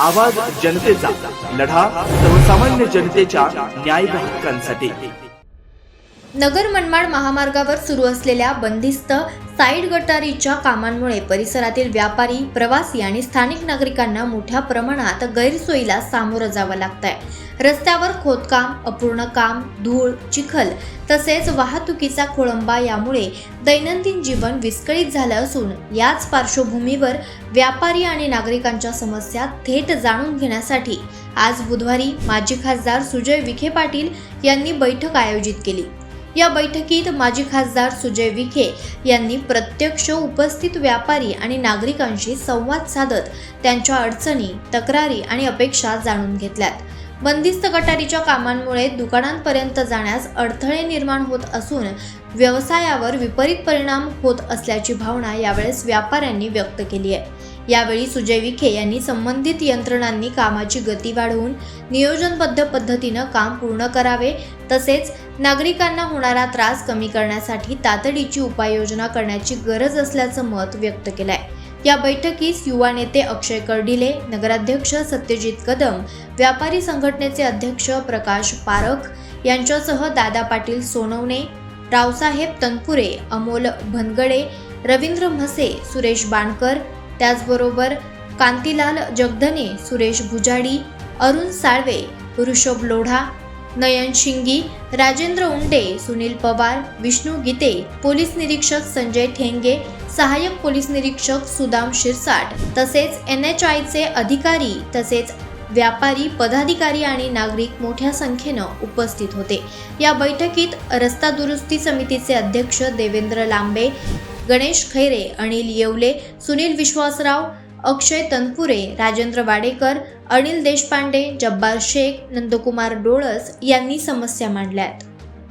आवाज जनतेचा लढा सर्वसामान्य जनतेच्या न्याय हक्कांसाठी. नगर मनमाड महामार्गावर सुरू असलेल्या बंदिस्त साईड गटारीच्या कामांमुळे परिसरातील व्यापारी प्रवासी आणि स्थानिक नागरिकांना मोठ्या प्रमाणात गैरसोयीला सामोरं जावं लागतंय. रस्त्यावर खोदकाम अपूर्ण काम धूळ चिखल तसेच वाहतुकीचा खोळंबा यामुळे दैनंदिन जीवन विस्कळीत झालं असून याच पार्श्वभूमीवर व्यापारी आणि नागरिकांच्या समस्या थेट जाणून घेण्यासाठी आज बुधवारी माजी खासदार सुजय विखे पाटील यांनी बैठक आयोजित केली. या बैठकीत माजी खासदार सुजय विखे यांनी प्रत्यक्ष उपस्थित व्यापारी आणि नागरिकांशी संवाद साधत त्यांच्या अडचणी तक्रारी आणि अपेक्षा जाणून घेतल्यात. बंदिस्त गटारीच्या कामांमुळे दुकानांपर्यंत जाण्यास अडथळे निर्माण होत असून व्यवसायावर विपरीत परिणाम होत असल्याची भावना यावेळेस व्यापाऱ्यांनी व्यक्त केली आहे. यावेळी सुजय विखे यांनी संबंधित यंत्रणांनी कामाची गती वाढवून नियोजनबद्ध पद्धतीनं काम पूर्ण करावे तसेच नागरिकांना होणारा त्रास कमी करण्यासाठी तातडीची उपाययोजना करण्याची गरज असल्याचं मत व्यक्त केलंय. या बैठकीस युवा नेते अक्षय कर्डिले नगराध्यक्ष सत्यजित कदम व्यापारी संघटनेचे अध्यक्ष प्रकाश पारख यांच्यासह दादा पाटील सोनवणे रावसाहेब तनपुरे अमोल भनगडे रवींद्र म्हसे सुरेश बाणकर त्याचबरोबर कांतीलाल जगधने सुरेश भुजाडी अरुण साळवे ऋषभ लोढा नयन शिंगी राजेंद्र उंडे सुनील पवार विष्णू गीते पोलीस निरीक्षक संजय ठेंगे सहाय्यक पोलीस निरीक्षक सुदाम शिरसाट तसेच एन एच आयचे अधिकारी तसेच व्यापारी पदाधिकारी आणि नागरिक मोठ्या संख्येनं उपस्थित होते. या बैठकीत रस्ता दुरुस्ती समितीचे अध्यक्ष देवेंद्र लांबे गणेश खैरे अनिल येवले सुनील विश्वासराव अक्षय तनपुरे राजेंद्र वाडेकर अनिल देशपांडे जब्बार शेख नंदकुमार डोळस यांनी समस्या मांडल्यात.